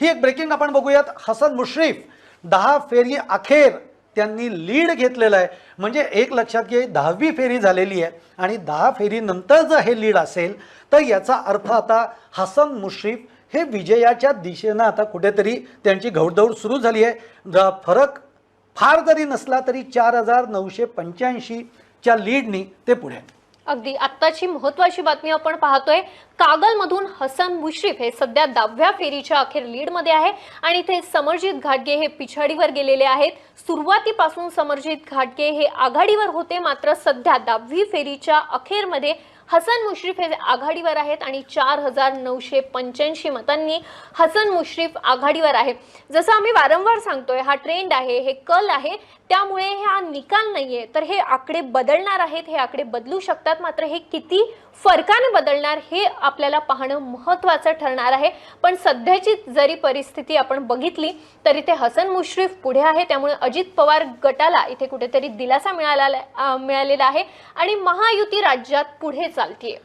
ही एक ब्रेकिंग आपण बघूयात. हसन मुश्रीफ दहा फेरी अखेर त्यांनी लीड घेतलेलं आहे. म्हणजे एक लक्षात घे दहावी फेरी झालेली आहे आणि दहा फेरीनंतर जर हे लीड असेल तर याचा अर्थ आता हसन मुश्रीफ हे विजयाच्या दिशेनं आता कुठेतरी त्यांची घौडदौड सुरू झाली आहे. फरक फार जरी नसला तरी चार हजार नऊशे पंच्याऐंशीच्या लीडनी ते पुढे. अगदी आत्ताची महत्वाची बातमी आपण पाहतोय. कागलमधून हसन मुश्रीफ हे सध्या दहाव्या फेरीच्या अखेर लीडमध्ये आहे आणि इथे समरजित घाटगे हे पिछाडीवर गेलेले आहेत. सुरुवातीपासून समरजित घाटगे हे आघाडीवर होते मात्र सध्या दहावी फेरीच्या अखेरमध्ये हसन मुश्रीफ हे आघाडीवर आहेत आणि चार हजार नऊशे पंच्याऐंशी मतांनी हसन मुश्रीफ आघाडीवर आहे. जसं आम्ही वारंवार सांगतोय हा ट्रेंड आहे हे कल आहे त्यामुळे हा निकाल नाहीये. तर हे आकडे बदलणार आहेत हे आकडे बदलू शकतात मात्र हे किती फरकाने बदलणार हे आपल्याला पाहणं महत्त्वाचं ठरणार आहे. पण सध्याची जरी परिस्थिती आपण बघितली तरी ते हसन मुश्रीफ पुढे आहे. त्यामुळे अजित पवार गटाला इथे कुठेतरी दिलासा मिळाला मिळालेला आहे. आणि महायुती राज्यात पुढे चालतीये.